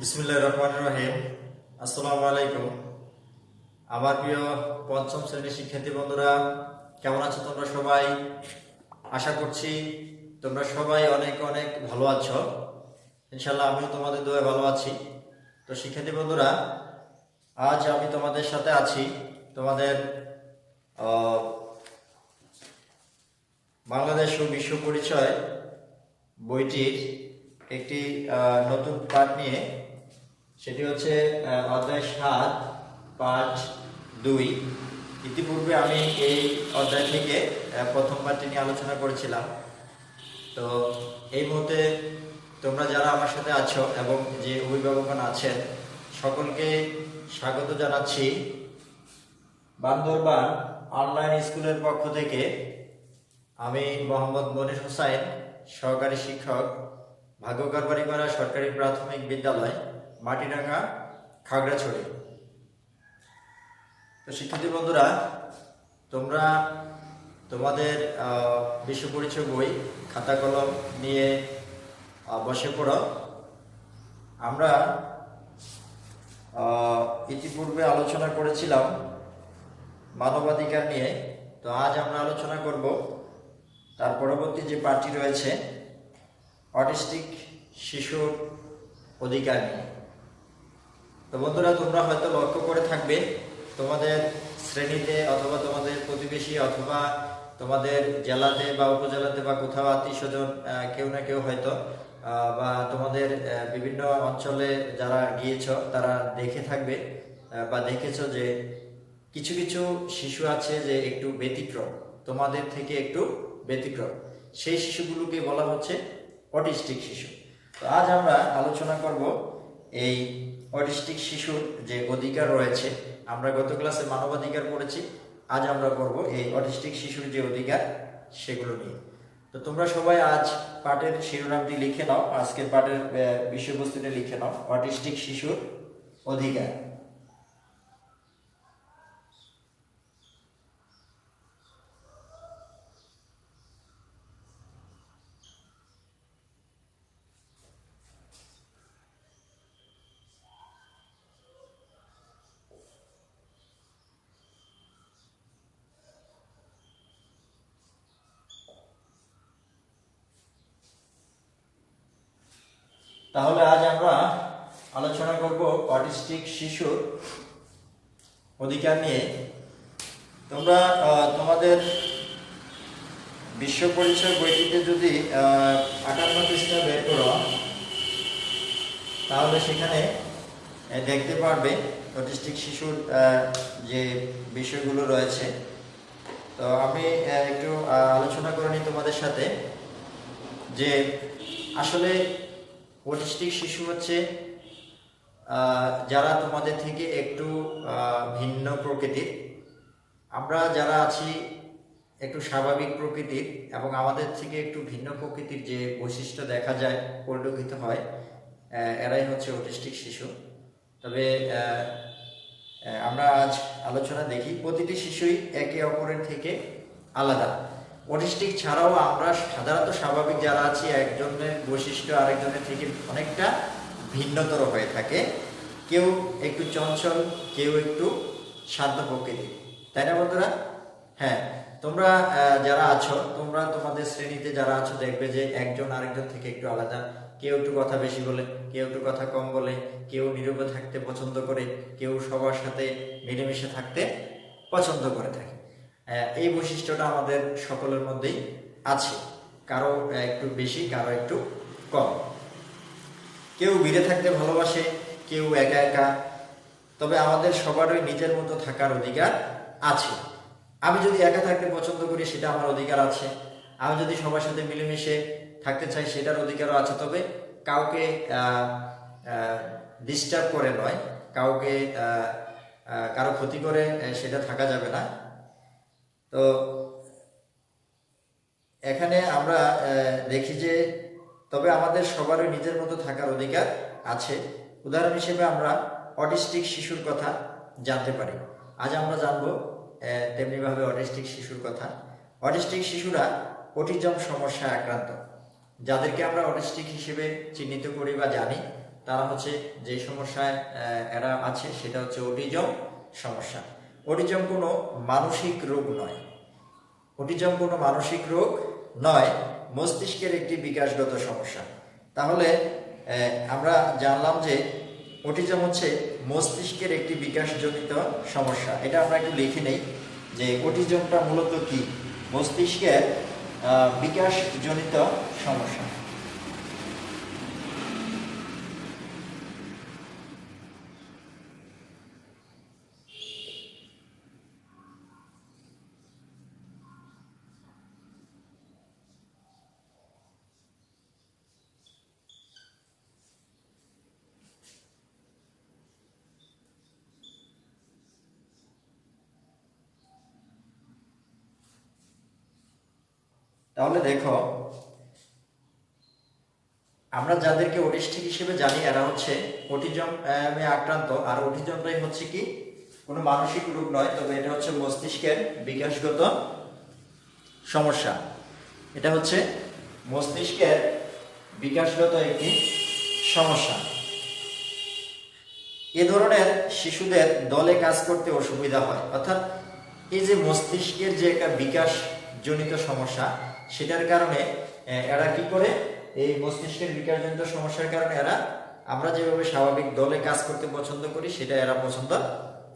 বিসমুল্লাহ রহমান রহিম। আসসালামু আলাইকুম আমার প্রিয় পঞ্চম শ্রেণির শিক্ষার্থী বন্ধুরা, কেমন আছো তোমরা সবাই? আশা করছি তোমরা সবাই অনেক অনেক ভালো আছো। ইনশাল্লাহ আমিও তোমাদের দোয়া ভালো আছি। তো শিক্ষার্থী বন্ধুরা, আজ আমি তোমাদের সাথে আছি তোমাদের বাংলাদেশ ও বিশ্ব পরিচয় বইটির একটি নতুন পাঠ নিয়ে। সেটি হচ্ছে অধ্যায় সাত পাঁচ দুই। ইতিপূর্বে আমি এই অধ্যায় থেকে আহ, প্রথম পাঠটি নিয়ে আলোচনা করেছিলাম। তো এই মুহূর্তে তোমরা যারা আমার সাথে আছো এবং যে অভিভাবকগণ আছেন সকলকে স্বাগত জানাচ্ছি। বান্দরবান অনলাইন স্কুলের পক্ষ থেকে আমি মোহাম্মদ মনির হোসাইন সহকারী শিক্ষক ভাগ্যকারবাড়িপাড়া সরকারি প্রাথমিক বিদ্যালয়। মাটিরাঙ্গা খাগড়াছড়ি। তো শিক্ষার্থী বন্ধুরা, তোমরা তোমাদের বিশ্ব পরিচয় বই, খাতা কলম নিয়ে বসে পড়ো। আমরা ইতিপূর্বে আলোচনা করেছিলাম মানবাধিকার নিয়ে। তো আজ আমরা আলোচনা করব তার পরবর্তী যে পার্টি রয়েছে, অটিস্টিক শিশুর অধিকার নিয়ে। তো বন্ধুরা, তোমরা হয়তো লক্ষ্য করে থাকবে, তোমাদের শ্রেণীতে অথবা তোমাদের প্রতিবেশী অথবা তোমাদের জেলাতে বা উপজেলাতে বা কোথাও আত্মীয় স্বজন কেউ না কেউ হয়তো বা তোমাদের বিভিন্ন অঞ্চলে যারা গিয়েছ, তারা দেখে থাকবে বা দেখেছ যে কিছু কিছু শিশু আছে যে একটু ব্যতিক্রম, তোমাদের থেকে একটু ব্যতিক্রম। সেই শিশুগুলোকে বলা হচ্ছে অটিস্টিক শিশু। তো আজ আমরা আলোচনা করব এই অটিস্টিক শিশুর যে অধিকার রয়েছে, আমরা গত ক্লাসে মানবাধিকার পড়েছি, আজ আমরা করব এই অটিস্টিক শিশুর যে অধিকার সেগুলো নিয়ে। তো তোমরা সবাই আজ পাঠের শিরোনামটি লিখে নাও, আজকের বিষয়বস্তুটি বিষয়বস্তুটা লিখে নাও, অটিস্টিক শিশুর অধিকার। তাহলে আজ আমরা আলোচনা করব অটিস্টিক শিশুর অধিকার নিয়ে। তোমরা তোমাদের বিশ্ব পরিচয় বইটিতে যদি আটান্ন পৃষ্ঠা বের করো, তাহলে সেখানে দেখতে পারবে অটিস্টিক শিশুর যে বিষয়গুলো রয়েছে। তো আমি একটু আলোচনা করে নিই তোমাদের সাথে যে আসলে অটিস্টিক শিশু হচ্ছে যারা তোমাদের থেকে একটু ভিন্ন প্রকৃতির। আমরা যারা আছি একটু স্বাভাবিক প্রকৃতির এবং আমাদের থেকে একটু ভিন্ন প্রকৃতির যে বৈশিষ্ট্য দেখা যায়, পরিলক্ষিত হয় এরাই হচ্ছে অটিস্টিক শিশু। তবে আমরা আজ আলোচনা দেখি প্রতিটি শিশুই একে অপরের থেকে আলাদা। অটিস্টিক ছাড়াও আমরা সাধারণত স্বাভাবিক যারা আছি, একজনের বৈশিষ্ট্য আরেকজনের থেকে অনেকটা ভিন্নতর হয়ে থাকে। কেউ একটু চঞ্চল, কেউ একটু শান্ত প্রকৃতির তাই না বন্ধুরা? হ্যাঁ তোমরা যারা আছো, তোমরা তোমাদের শ্রেণীতে যারা আছো, দেখবে যে একজন আরেকজন থেকে একটু আলাদা। কেউ একটু কথা বেশি বলে, কেউ একটু কথা কম বলে, কেউ নীরবে থাকতে পছন্দ করে, কেউ সবার সাথে মিলেমিশে থাকতে পছন্দ করে থাকে। এই বৈশিষ্ট্যটা আমাদের সকলের মধ্যেই আছে। কারও একটু বেশি, কারও একটু কম। কেউ ভিড়ে থাকতে ভালোবাসে, কেউ একা একা। তবে আমাদের সবারই নিজের মতো থাকার অধিকার আছে। আমি যদি একা থাকতে পছন্দ করি, সেটা আমার অধিকার আছে। আমি যদি সবার সাথে মিলেমিশে থাকতে চাই, সেটার অধিকারও আছে। তবে কাউকে ডিস্টার্ব করে নয়। কাউকে কারও ক্ষতি করে সেটা থাকা যাবে না। তো এখানে আমরা দেখি যে তবে আমাদের সবারই নিজের মতো থাকার অধিকার আছে। উদাহরণ হিসেবে আমরা অটিস্টিক শিশুর কথা জানতে পারি। আজ আমরা জানব তেমনিভাবে অটিস্টিক শিশুর কথা। অটিস্টিক শিশুরা অটিজম সমস্যায় আক্রান্ত। যাদেরকে আমরা অটিস্টিক হিসেবে চিহ্নিত করি বা জানি, তারা হচ্ছে যে সমস্যায় এরা আছে, সেটা হচ্ছে অটিজম সমস্যা। অটিজম কোনো মানসিক রোগ নয়। অটিজম কোনো মানসিক রোগ নয়, মস্তিষ্কের একটি বিকাশগত সমস্যা। তাহলে আমরা জানলাম যে অটিজম হচ্ছে মস্তিষ্কের একটি বিকাশজনিত সমস্যা। এটা আমরা একটু লিখে নেই যে অটিজমটা মূলত কি? মস্তিষ্কের বিকাশজনিত সমস্যা। তাহলে দেখো, আমরা যাদেরকে অটিস্টিক হিসেবে জানি, এরা হচ্ছে অটিজম এ আক্রান্ত। আর অটিজমটাই হচ্ছে কি? কোনো মানসিক রোগ নয়, তবে এটা হচ্ছে মস্তিষ্কের বিকাশগত সমস্যা। এটা হচ্ছে মস্তিষ্কের বিকাশগত একটি সমস্যা। এ ধরনের শিশুদের দলে কাজ করতে অসুবিধা হয়। অর্থাৎ এই যে মস্তিষ্কের যে একটা বিকাশ জনিত সমস্যা সেটার কারণে এরা কি করে? এই মস্তিষ্কের বিকাশজনিত সমস্যার কারণে এরা, আমরা যেভাবে স্বাভাবিক দলে কাজ করতে পছন্দ করি, সেটা এরা পছন্দ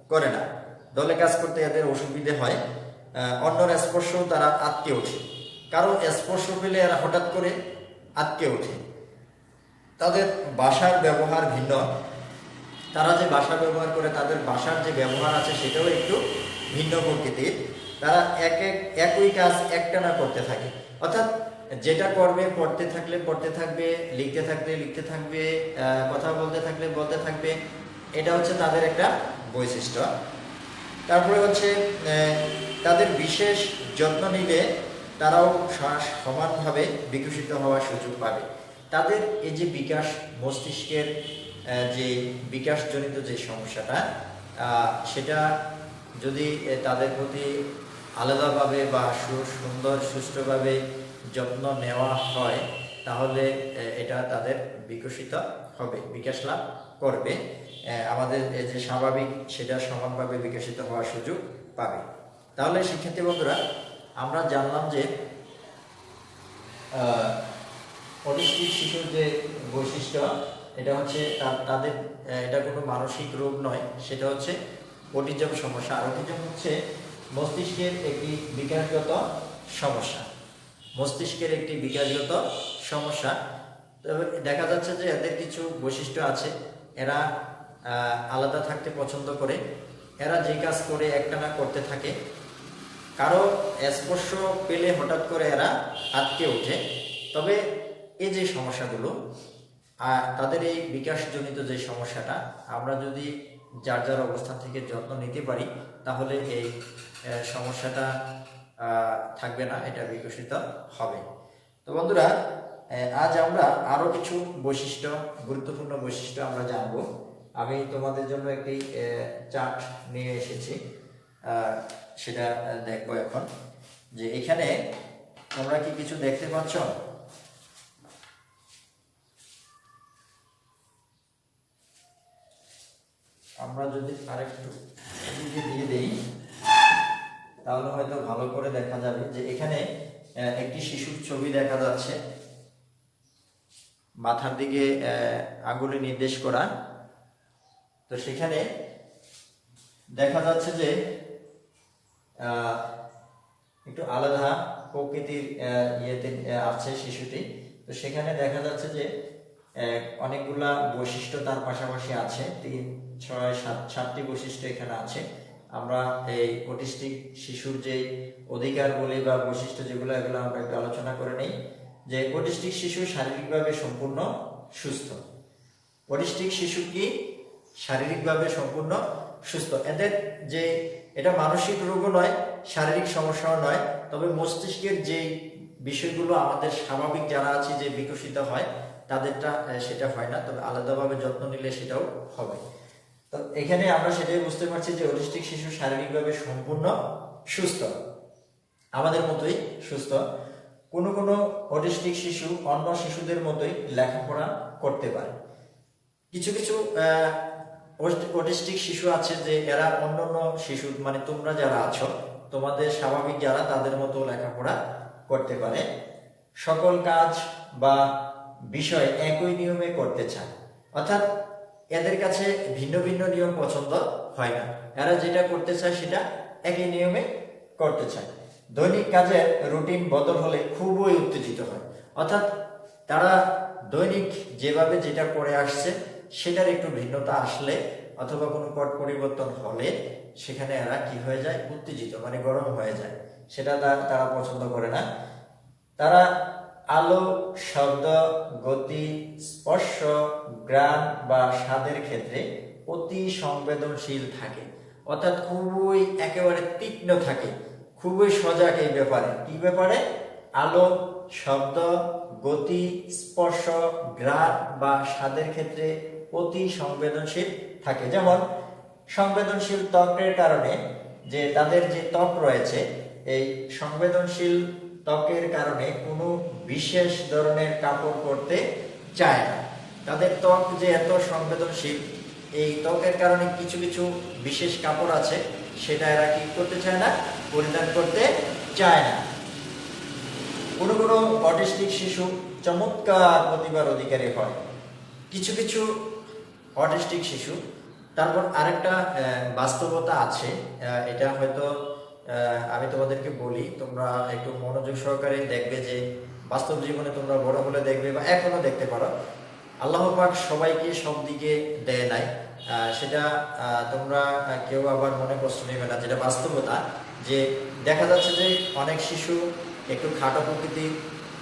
করে না। দলে কাজ করতে এদের অসুবিধে হয়। অন্যর স্পর্শও তারা আটকে ওঠে। কারণ স্পর্শ পেলে এরা হঠাৎ করে আটকে ওঠে। তাদের বাসার ব্যবহার ভিন্ন। তারা যে বাসা ব্যবহার করে, তাদের বাসার যে ব্যবহার আছে, সেটাও একটু ভিন্ন প্রকৃতির। তারা এক এক, একই কাজ একটানা করতে থাকে। অর্থাৎ যেটা করবে, পড়তে থাকলে পড়তে থাকবে, লিখতে থাকলে লিখতে থাকবে কথা বলতে থাকলে বলতে থাকবে, এটা হচ্ছে তাদের একটা বৈশিষ্ট্য। তারপরে হচ্ছে তাদের বিশেষ যত্ন নিলে তারাও সমানভাবে বিকশিত হওয়ার সুযোগ পাবে। তাদের এই যে বিকাশ মস্তিষ্কের যে বিকাশজনিত যে সমস্যাটা সেটা যদি তাদের প্রতি আলাদাভাবে বা সুন্দর, সুষ্ঠুভাবে যত্ন নেওয়া হয়, তাহলে এটা তাদের বিকশিত হবে, বিকাশ লাভ করবে। আমাদের যে স্বাভাবিক, সেটা সমানভাবে বিকশিত হওয়ার সুযোগ পাবে। তাহলে শিক্ষার্থী বন্ধুরা, আমরা জানলাম যে অটিস্টিক শিশুর যে বৈশিষ্ট্য, এটা হচ্ছে তাদের এটা কোনো মানসিক রোগ নয়, সেটা হচ্ছে অটিজম সমস্যা। আর অটিজম হচ্ছে মস্তিষ্কের একটি বিকাশগত সমস্যা। মস্তিষ্কের একটি বিকাশগত সমস্যা। দেখা যাচ্ছে যে এদের কিছু বৈশিষ্ট্য আছে। এরা আলাদা থাকতে পছন্দ করে। এরা যে কাজ করে একটানা করতে থাকে। কারও স্পর্শ পেলে হঠাৎ করে এরা আটকে ওঠে। তবে এই যে সমস্যাগুলো আর তাদের এই বিকাশজনিত যে সমস্যাটা, আমরা যদি যার যার অবস্থান থেকে যত্ন নিতে পারি, তাহলে এই সমস্যাটা থাকবে না, এটা বিকশিত হবে। তো বন্ধুরা আজ আমরা আরও কিছু বৈশিষ্ট্য, গুরুত্বপূর্ণ বৈশিষ্ট্য আমরা জানব। আমি তোমাদের জন্য একটি চার্ট নিয়ে এসেছি সেটা দেখব এখন। যে এখানে তোমরা কি কিছু দেখতে পাচ্ছ? আমরা যদি আরেকটু এদিকে দিয়ে দেই তাহলে হয়তো ভালো করে দেখা যাবে যে এখানে একটি শিশুর ছবি দেখা যাচ্ছে। মাথার দিকে আহ, আঙ্গুলে নির্দেশ করা। তো সেখানে দেখা যাচ্ছে যে একটু আলাদা প্রকৃতির ইয়েতে আছে শিশুটি। তো সেখানে দেখা যাচ্ছে যে অনেকগুলা বৈশিষ্ট্য তার পাশাপাশি আছে। ছয়, সাত, সাতটি বৈশিষ্ট্য এখানে আছে। আমরা এই অটিস্টিক শিশুর যে অধিকার বলি বা বৈশিষ্ট্য যেগুলো, এগুলো আমরা একটু আলোচনা করে নেই। যে অটিস্টিক শিশু শারীরিকভাবে সম্পূর্ণ সুস্থ। অটিস্টিক শিশু কি শারীরিকভাবে সম্পূর্ণ সুস্থ? এদের যে, এটা মানসিক রোগও নয়, শারীরিক সমস্যাও নয়, তবে মস্তিষ্কের যে বিষয়গুলো আমাদের স্বাভাবিক যারা আছে যে বিকশিত হয়, তাদেরটা সেটা হয় না, তবে আলাদাভাবে যত্ন নিলে সেটাও হবে। তো এখানে আমরা সেটাই বুঝতে পারছি যে অটিস্টিক শিশু শারীরিকভাবে সম্পূর্ণ সুস্থ। আমাদের মতোই সুস্থ। কোনো কোনো অটিস্টিক শিশু অন্য শিশুদের মতোই লেখাপড়া করতে পারে। কিছু কিছু অটিস্টিক শিশু আছে যে এরা অন্যান্য শিশু মানে তোমরা যারা আছো, তোমাদের স্বাভাবিক যারা, তাদের মতো লেখাপড়া করতে পারে। সকল কাজ বা বিষয় একই নিয়মে করতে চায়। অর্থাৎ এদের কাছে ভিন্ন ভিন্ন নিয়ম পছন্দ হয় না। এরা যেটা করতে চায় সেটা একই নিয়মে করতে চায়। দৈনিক কাজের রুটিন বদল হলে খুবই উত্তেজিত হয়। অর্থাৎ তারা দৈনিক যেভাবে যেটা করে আসছে, সেটার একটু ভিন্নতা আসলে অথবা কোনো পট পরিবর্তন হলে সেখানে এরা কি হয়ে যায়? উত্তেজিত মানে গরম হয়ে যায়। সেটা তারা পছন্দ করে না। তারা আলো, শব্দ, গতি, স্পর্শ গ্রান বা স্বাদের ক্ষেত্রে অতি সংবেদনশীল থাকে। অর্থাৎ খুবই একেবারে তীক্ষ্ণ থাকে। খুবই সজাগ এই ব্যাপারে। কি ব্যাপারে? আলো, শব্দ, গতি, স্পর্শ গ্রান বা স্বাদের ক্ষেত্রে অতি সংবেদনশীল থাকে। যেমন, সংবেদনশীল ত্বকের কারণে যে তাদের যে ত্বক রয়েছে, এই সংবেদনশীল ত্বকের কারণে কোনো বিশেষ ধরনের কাপড় পরতে চায় না। তাদের ত্বক যে এত সংবেদনশীল, এই ত্বকের কারণে কিছু কিছু বিশেষ কাপড় আছে, সেটা এরা কি করতে চায় না, পরিধান করতে চায় না। কোনো কোনো অটিস্টিক শিশু চমৎকার প্রতিভার অধিকারী হয়। কিছু কিছু অটিস্টিক শিশু, তারপর আরেকটা বাস্তবতা আছে এটা হয়তো আমি তোমাদেরকে বলি, তোমরা একটু মনোযোগ সহকারে দেখবে যে বাস্তব জীবনে তোমরা বড় হলে দেখবে বা এখনও দেখতে পারো। আল্লাহ পাক সবাইকে সব দিকে দেয় নাই। সেটা তোমরা কেউ আবার মনে কষ্ট নেবে না, যেটা বাস্তবতা, যে দেখা যাচ্ছে যে অনেক শিশু একটু খাটো প্রকৃতি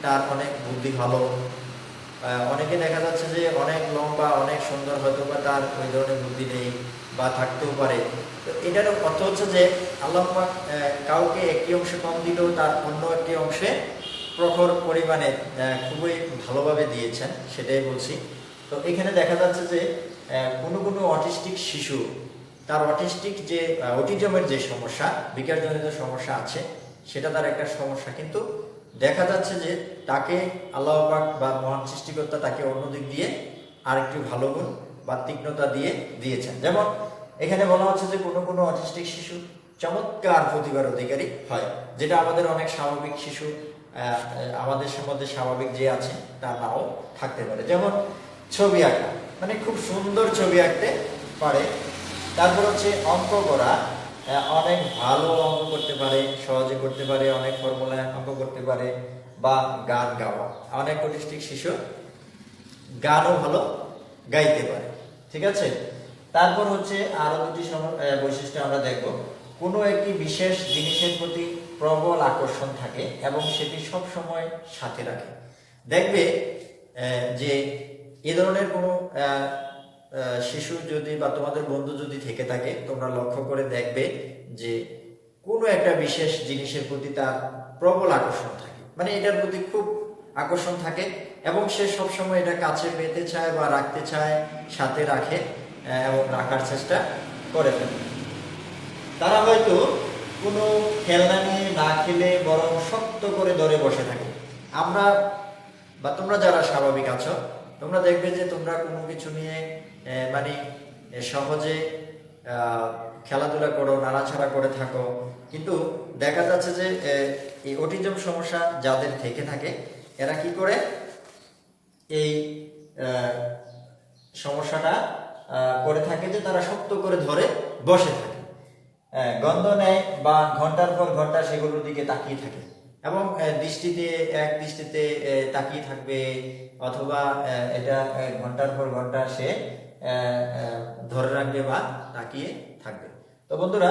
তার অনেক বুদ্ধি ভালো। অনেকে দেখা যাচ্ছে যে অনেক লম্বা, অনেক সুন্দর হয়তো বা তার ওই ধরনের বুদ্ধি নেই বা থাকতেও পারে। এটার অর্থ হচ্ছে যে আল্লাহ কাউকে একটি অংশে কম দিলেও তার অন্য একটি অংশে প্রখর পরিমাণে খুবই ভালোভাবে দিয়েছেন, সেটাই বলছি। তো এখানে দেখা যাচ্ছে যে কোনো কোনো অটিস্টিক শিশু, তার অটিস্টিক যে অটিজমের যে সমস্যা, বিকাশজনিত সমস্যা আছে, সেটা তার একটা সমস্যা। কিন্তু দেখা যাচ্ছে যে তাকে আল্লাহ পাক বা মহান সৃষ্টিকর্তা তাকে অন্য দিক দিয়ে আরেকটি ভালো গুণ বা তীক্ষ্ণতা দিয়ে দিয়েছেন। যেমন এখানে বলা হচ্ছে যে কোনো কোনো অটিস্টিক শিশু চমৎকার প্রতিভার অধিকারী হয়, যেটা আমাদের অনেক স্বাভাবিক শিশু আমাদের মধ্যে স্বাভাবিক যে আছে, তার নাও থাকতে পারে। যেমন ছবি আঁকা মানে খুব সুন্দর ছবি আঁকতে পারে। তারপর হচ্ছে অঙ্ক করা অনেক ভালো অঙ্ক করতে পারে, সহজে করতে পারে, অনেক ফর্মুলা অঙ্ক করতে পারে, বা গান গাওয়া। অনেক অটিস্টিক শিশু গানও ভালো গাইতে পারে, ঠিক আছে? তারপর হচ্ছে আরও দুটি বৈশিষ্ট্য আমরা দেখব। কোনো একটি বিশেষ জিনিসের প্রতি প্রবল আকর্ষণ থাকে এবং সেটি সব সময় সাথে রাখে। দেখবে যে এ ধরনের কোনো শিশু যদি বা তোমাদের বন্ধু যদি থেকে থাকে, তোমরা লক্ষ্য করে দেখবে যে কোনো একটা বিশেষ জিনিসের প্রতি তার প্রবল আকর্ষণ থাকে। মানে এটার প্রতি খুব আকর্ষণ থাকে এবং সে সবসময় এটা কাছে পেতে চায় বা রাখতে চায়, সাথে রাখে। এবং রাখার চেষ্টা করে ফেলে তারা হয়তো কোনো খেলনা নিয়ে না খেলে বরং শক্ত করে ধরে বসে থাকে। আমরা বা তোমরা যারা স্বাভাবিক আছো, তোমরা দেখবে যে তোমরা কোনো কিছু নিয়ে মানে সহজে খেলাধুলা করো নাড়াছাড়া করে থাকো। কিন্তু দেখা যাচ্ছে যে এই অটিজম সমস্যা যাদের থেকে থাকে, এরা কি করে? এই সমস্যাটা করে থাকে যে তারা শক্ত করে ধরে বসে থাকে। গন্ধ নেয় বা ঘণ্টার পর ঘণ্টা সেগুলোর দিকে তাকিয়ে থাকে। এবং দৃষ্টিতে, এক দৃষ্টিতে তাকিয়ে থাকবে অথবা এটা ঘণ্টার পর ঘণ্টা সে ধরে রাখবে বা তাকিয়ে থাকবে। তো বন্ধুরা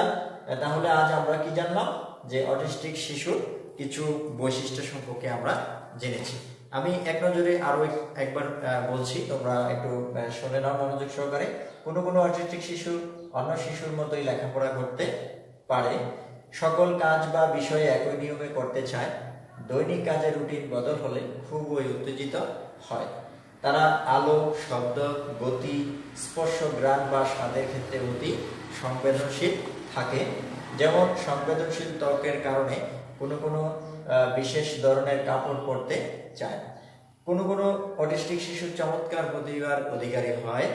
তাহলে আজ আমরা কি জানলাম? যে অটিস্টিক শিশুর কিছু বৈশিষ্ট্য সম্পর্কে আমরা জেনেছি। আমি এক নজরে আরও একবার বলছি, তোমরা একটু শুনে নাও মনোযোগ সহকারে। কোনো কোনো অটিস্টিক শিশু অন্য শিশুর মতোই লেখাপড়া করতে পারে। সকল কাজ বা বিষয়ে একই নিয়মে করতে চায়। দৈনিক কাজের রুটিন বদল হলে খুবই উত্তেজিত হয়। তারা আলো, শব্দ, গতি, স্পর্শ গ্রান বা স্বাদের ক্ষেত্রে অতি সংবেদনশীল থাকে। যেমন সংবেদনশীল ত্বকের কারণে কোনো কোনো বিশেষ ধরনের কাপড় পরতে চায়। কোনো কোনো অটিস্টিক শিশুর চমৎকার প্রতিভার অধিকারী হয়,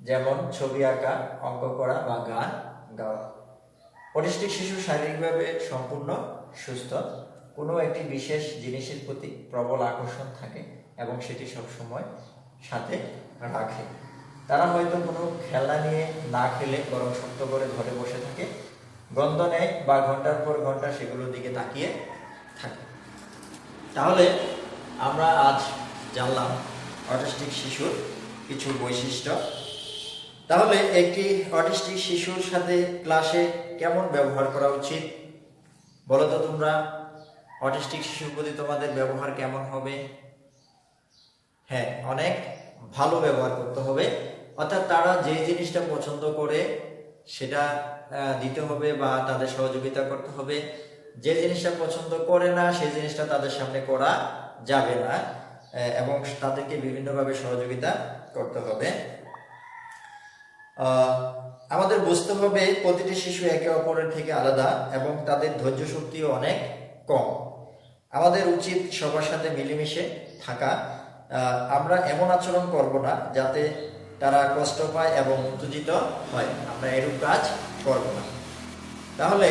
যেমন ছবি আঁকা, অঙ্ক করা বা গান গাওয়া। অটিস্টিক শিশু শারীরিকভাবে সম্পূর্ণ, সুস্থ। কোনো একটি বিশেষ জিনিসের প্রতি প্রবল আকর্ষণ থাকে এবং সেটি সবসময় সাথে রাখে। তারা হয়তো কোনো খেলনা নিয়ে না খেলে বরং শক্ত করে ঘরে বসে থাকে, গন্ধ নেয় বা ঘণ্টার পর ঘণ্টা সেগুলোর দিকে তাকিয়ে থাকে। তাহলে আমরা আজ জানলাম অটিস্টিক শিশুর কিছু বৈশিষ্ট্য। তাহলে একটি অটিস্টিক শিশুর সাথে ক্লাসে কেমন ব্যবহার করা উচিত? বলো তো তোমরা, অটিস্টিক শিশুর প্রতি তোমাদের ব্যবহার কেমন হবে? হ্যাঁ অনেক ভালো ব্যবহার করতে হবে। অর্থাৎ তারা যে জিনিসটা পছন্দ করে, সেটা দিতে হবে বা তাদের সহযোগিতা করতে হবে। যে জিনিসটা পছন্দ করে না, সেই জিনিসটা তাদের সামনে করা যাবে না এবং তাদেরকে বিভিন্নভাবে সহযোগিতা করতে হবে। আমাদের বুঝতে হবে প্রতিটি শিশু একে অপরের থেকে আলাদা এবং তাদের ধৈর্য শক্তিও অনেক কম। আমাদের উচিত সবার সাথে মিলেমিশে থাকা। আমরা এমন আচরণ করব না যাতে তারা কষ্ট পায় এবং উত্তেজিত হয়। আমরা এরূপ কাজ করব না। তাহলে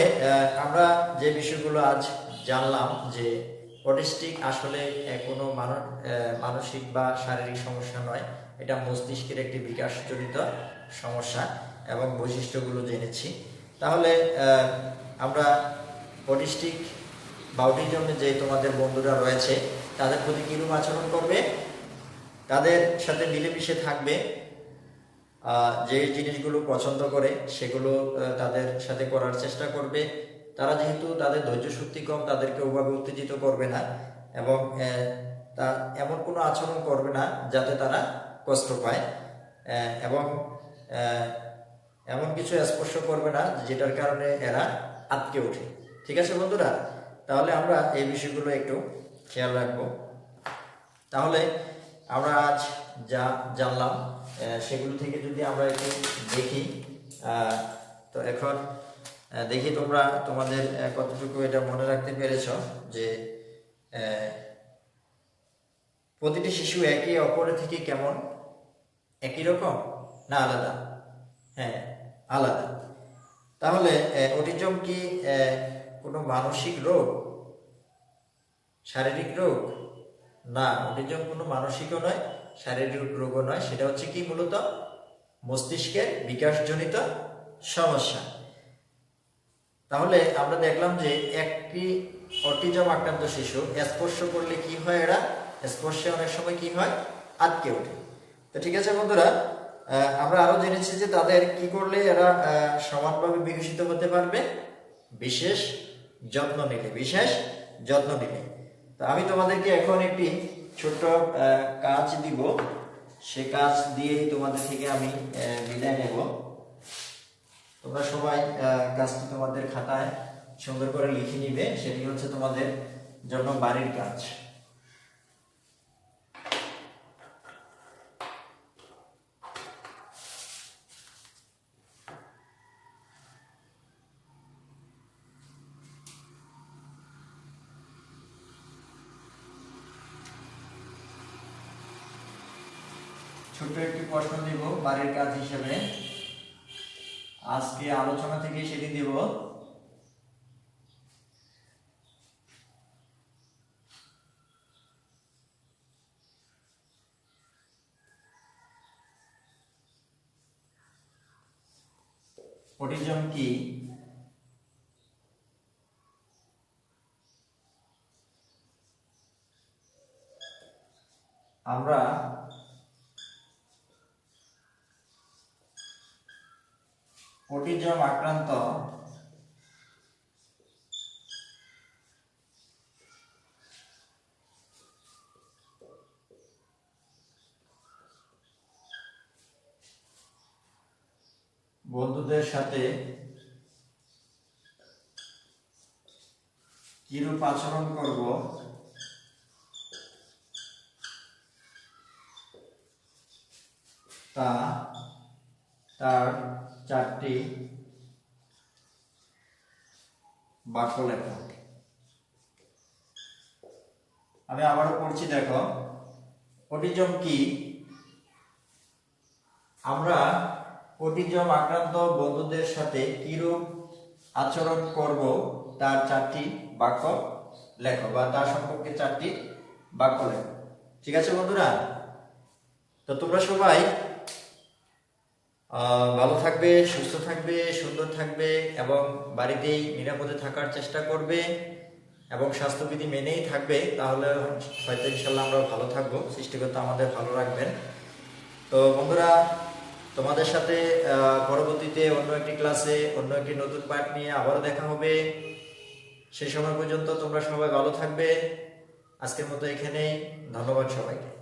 আমরা যে বিষয়গুলো আজ জানলাম যে অটিস্টিক আসলে কোনো মানসিক বা শারীরিক সমস্যা নয়। এটা মস্তিষ্কের একটি বিকাশজনিত সমস্যা এবং বৈশিষ্ট্যগুলো জেনেছি। তাহলে আমরা অটিস্টিক বা অটিজমে যে তোমাদের বন্ধুরা রয়েছে, তাদের প্রতি কিরূপ আচরণ করবে? তাদের সাথে মিলেমিশে থাকবে যে জিনিসগুলো পছন্দ করে, সেগুলো তাদের সাথে করার চেষ্টা করবে তারা যেহেতু তাদের ধৈর্য শক্তি কম, তাদেরকে ওভাবে উত্তেজিত করবে না এবং তা এমন কোনো আচরণ করবে না যাতে তারা কষ্ট পায়। এবং এমন কিছু স্পর্শ করবে না যেটার কারণে এরা আটকে ওঠে। ঠিক আছে বন্ধুরা? তাহলে আমরা এই বিষয়গুলো একটু খেয়াল রাখব। তাহলে আমরা আজ যা জানলাম সেগুলো থেকে যদি আমরা একটু দেখি তো এখন দেখি তোমরা তোমাদের কতটুকু এটা মনে রাখতে পেরেছ যে প্রতিটি শিশু একে অপরের থেকে কেমন? একই রকম না আলাদা? হ্যাঁ আলাদা। তাহলে অটিজম কি কোনো মানসিক রোগ? শারীরিক রোগ? না, অটিজম কোনো মানসিকও নয়, শারীরিক রোগও নয়। সেটা হচ্ছে কি মূলত মস্তিষ্কের বিকাশজনিত সমস্যা। তাহলে আমরা দেখলাম যে একটি অটিজম আক্রান্ত শিশু স্পর্শ করলে কি হয় এরা? স্পর্শে অনেক সময় কি হয়? আটকে ওঠে। তো ঠিক আছে বন্ধুরা আমরা আরও জেনেছি যে তাদের কি করলে এরা সমানভাবে বিকশিত হতে পারবে? বিশেষ যত্ন নিলে, বিশেষ যত্ন নিলে। তো আমি তোমাদেরকে এখন একটি ছোট্ট কাজ দিব। সে কাজ দিয়েই তোমাদের থেকে আমি বিদায় নেব। তোমরা সবাই কাজটি তোমাদের খাতায় সুন্দর করে লিখে নিবে। সেটি হচ্ছে তোমাদের জন্য বাড়ির কাজ। ছোট্ট একটি প্রশ্ন দিব বাড়ির কাজ হিসেবে আজকে আলোচনা থেকে সেটি দেব অটিজম কি? আমরা অটিজম আক্রান্ত বন্ধুদের সাথে কিরূপ আচরণ করব? তা তার চারটি বাক্য লেখো। আমি আবারও পড়ছি, দেখো। অটিজম কি? আমরা অটিজম আক্রান্ত বন্ধুদের সাথে কিরূপ আচরণ করব তার চারটি বাক্য লেখো, বা তার সম্পর্কে চারটি বাক্য লেখো। ঠিক আছে বন্ধুরা? তো তোমরা সবাই ভালো থাকবে, সুস্থ থাকবে, সুন্দর থাকবে এবং বাড়িতেই নিরাপদে থাকার চেষ্টা করবে এবং স্বাস্থ্যবিধি মেনেই থাকবে, তাহলে হয়তো ইনশাল্লাহ আমরা ভালো থাকব। সৃষ্টিকর্তা আমাদের ভালো রাখবেন। তো বন্ধুরা তোমাদের সাথে পরবর্তীতে অন্য একটি ক্লাসে, অন্য একটি নতুন পাঠ নিয়ে আবারও দেখা হবে। সেই সময় পর্যন্ত তোমরা সবাই ভালো থাকবে। আজকের মতো এখানেই। ধন্যবাদ সবাইকে।